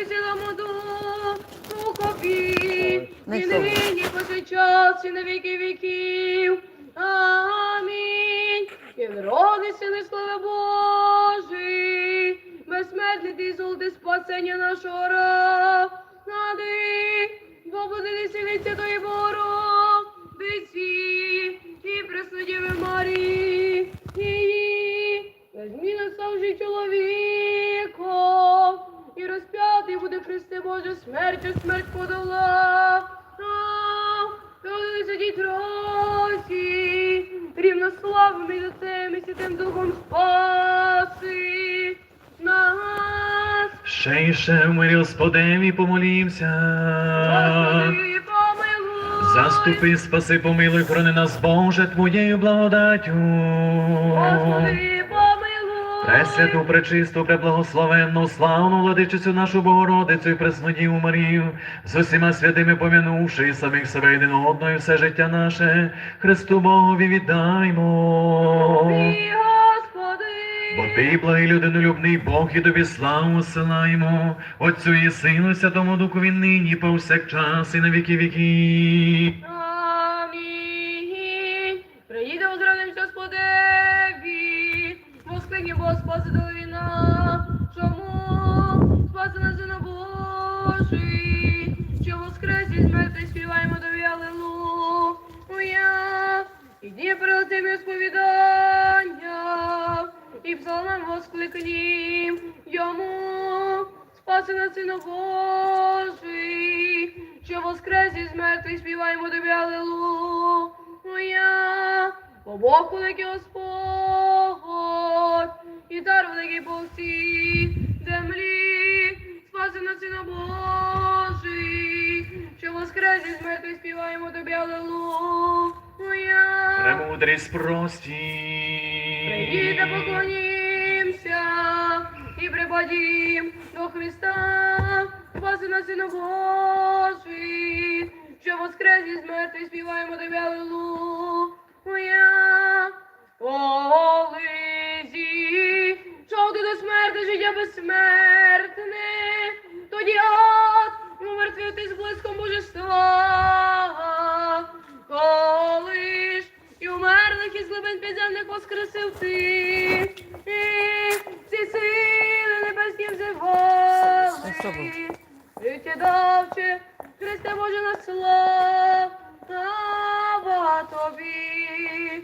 і моду і Святому Духові, Не і слово. нині повсякчас, і на віки віків. Амінь. І народи не слава Божий, безсмертний ти золоте спасення нашого ради, бо буде селиться до Богородиці, Христе Боже, смертю смерть подолав. Сидіть росі, рівнославними Отцем і Святим Духом спаси нас. Ще й ще мирі Господеві помолімся. Господи, помилуй. Заступи, спаси, помилуй, хорони нас, Боже, Твоєю благодаттю. Господи. Пресвяту, пречисту, преблагословенну, славну владичицю нашу Богородицю і преснодіву Марію, з усіма святими помянувши і самих себе єдино одною все життя наше, Христу Богові віддаймо. Господи. Бо ти, благий людинолюбний Бог, і тобі славу силаємо, Отцю і Сину, і Святому Духові нині, повсякчас, і на віки віків. Спаси війна. Чому спаси нас Сина Божий, що воскрес із мертвих співаємо тобі Аллилуйя. І дні цим сповідання, і псалмам воскликні йому, спаси нас Сина Божий, що воскрес із мертвих співаємо тобі Аллилуйя. Бо Бог великий Господь, і цар великий по всій землі, спаси нас Сина Божий, що воскрес із мертвих співаємо тобі Аллилуйя. Премудрість прості. Прийдіте, поклонімся і припадім до Христа, спаси нас Сина Божий, що воскрес із мертвих співаємо тобі Аллилуйя. Олизі, що до смерти життя безсмертне, тоді ад умертвити з блиском божества. Коли ж і умерлих із глибин підземних воскресив ти, і всі сили небесні взивали. Життя давче, Христе Боже на слава тобі,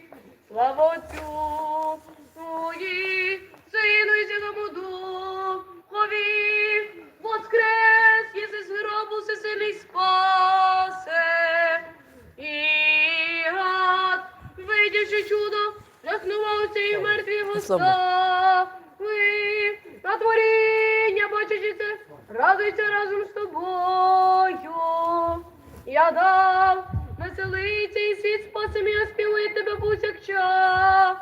слава Отцю Твої, всесильний спасе. І гад, видячи чудо, жахнувався і мертві восстави. На творіння, бачачи це, радуйся разом з тобою. Я дав веселиться і світ спасем, я співаю тебе повсякчас.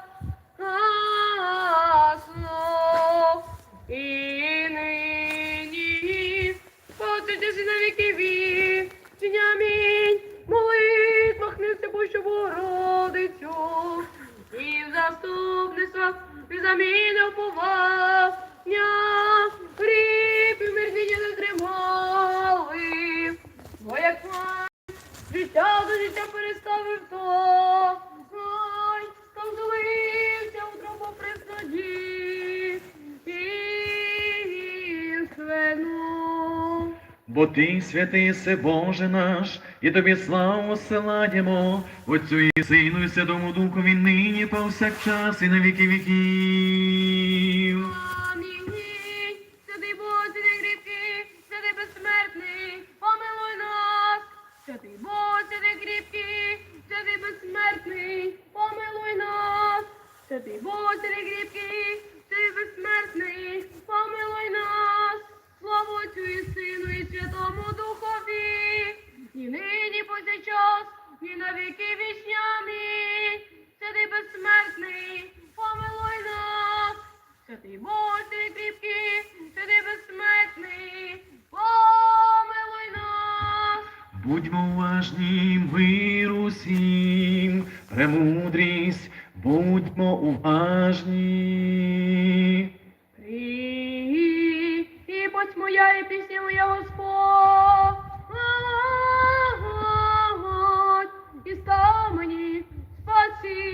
Бо ти, святий се Боже наш, і тобі славу силаємо, Отцю і Сину, і Святому Духові нині, повсякчас, і на віки віків. Амінь. Святий Бог, святий кріпкий, святий безсмертний, помилуй нас. Святий Бог, святий кріпкий, святий безсмертний, помилуй нас. Святий Бог, святий кріпкий, Будьмо уважні, миру всім, премудрість, будьмо уважні. І, і моя, і пісня моя Господь, і став мені спасіння,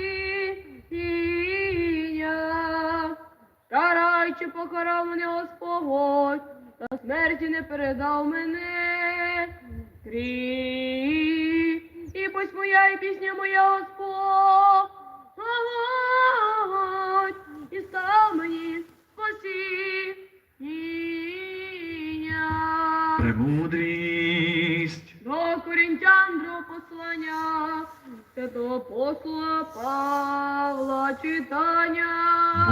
Тарай, чи покарав мене Господь, та смерті не передав мене. Крій, і пусть моя і пісня моя Господь, і став мені спасіння. Премудрість. До корінтян другого послання, святого апостола Павла читання.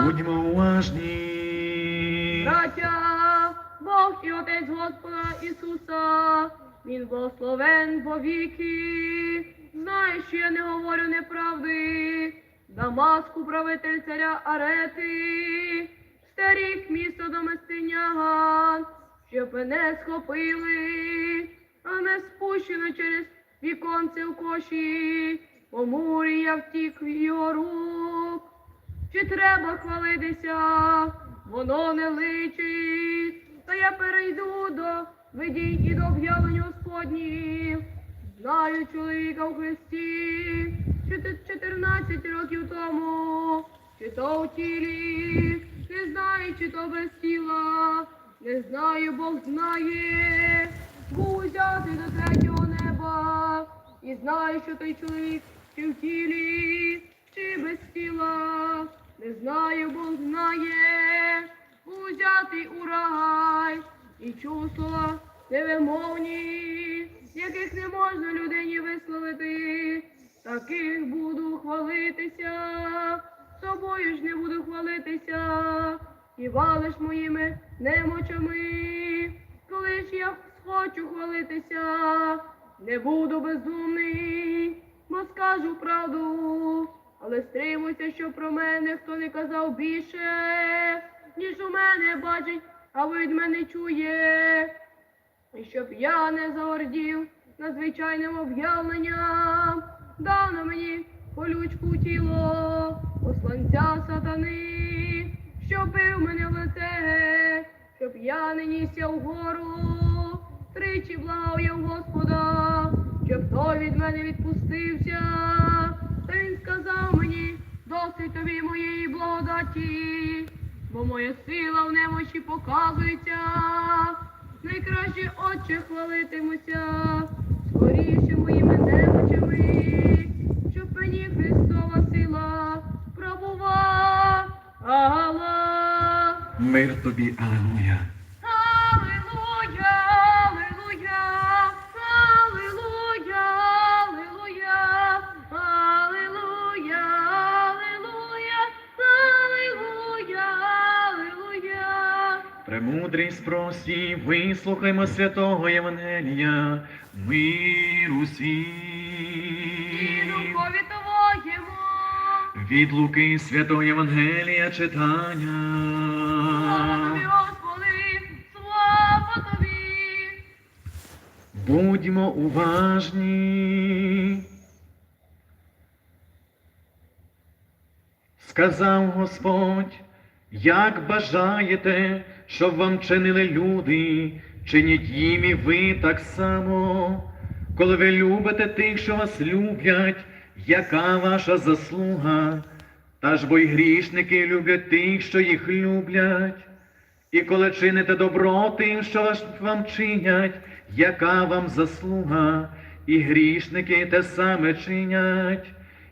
Будьмо уважні. Браття, Бог і Отець Господа Ісуса, Він благословен повіки. Знає, що я не говорю неправди. Дамаску правитель царя Арети, старік місто до Местиняга, щоб мене схопили, а не спущено через віконце в коші, по мурі я втік в його рук. Чи треба хвалитися, воно не личить, та я перейду до видінь і до об'явлень Господніх. Знаю чоловіка в Христі, що ти 14 років тому, чи то в тілі, не знаю, чи то без тіла, не знаю, Бог знає, був узятий до третього неба, і знаю, що той чоловік чи в тілі, чи без тіла, не знаю, Бог знає, узятий у рай, і чувства невимовні, яких не можна людині висловити, таких буду хвалитися, собою ж не буду хвалитися, хіба лиш моїми немочами, коли ж я схочу хвалитися, не буду безумний, бо скажу правду, але стримуйся, що про мене хто не казав більше, ніж у мене бачить, а від мене чує. І щоб я не загордів надзвичайним об'явленням, дано мені колючку тіло, посланця сатани, що бив мене в лице, щоб я не нісся вгору, тричі благав я в Господа, щоб той від мене відпустився, він сказав мені, досить тобі моєї благодаті, бо моя сила в немочі показується. Найкраще отче хвалитимуся, скоріше моїми немочами, щоб мені Христова сила пробувала. Мир тобі. Аллилуйя, Премудрість просі, вислухаймо святого Євангелія, миру твоєму. Від Луки святого Євангелія Слава читання. тобі, Господи, слава тобі. Будьмо уважні. Сказав Господь, як бажаєте, щоб вам чинили люди, чиніть їм і ви так само. Коли ви любите тих, що вас люблять, яка ваша заслуга? Та ж бо й грішники люблять тих, що їх люблять. І коли чините добро тим, що ваш- вам чинять, яка вам заслуга, і грішники те саме чинять.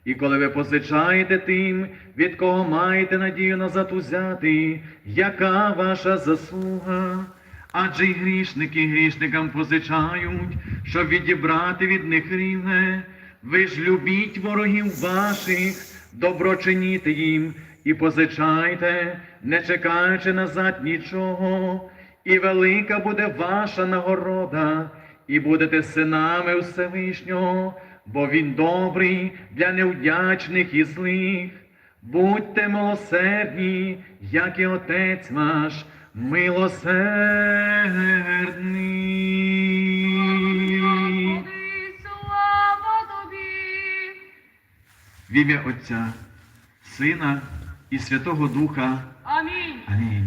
І коли ви позичаєте тим, від кого маєте надію назад узяти, яка ваша заслуга? Адже й грішники грішникам позичають, щоб відібрати від них рівне. Ви ж любіть ворогів ваших, добро чиніте їм і позичайте, не чекаючи назад нічого, і велика буде ваша нагорода, і будете синами Всевишнього, бо він добрий для невдячних і злих. Будьте милосердні, як і Отець ваш милосердний. Слава тобі. В ім'я Отця, Сина і Святого Духа. Амінь. Амінь.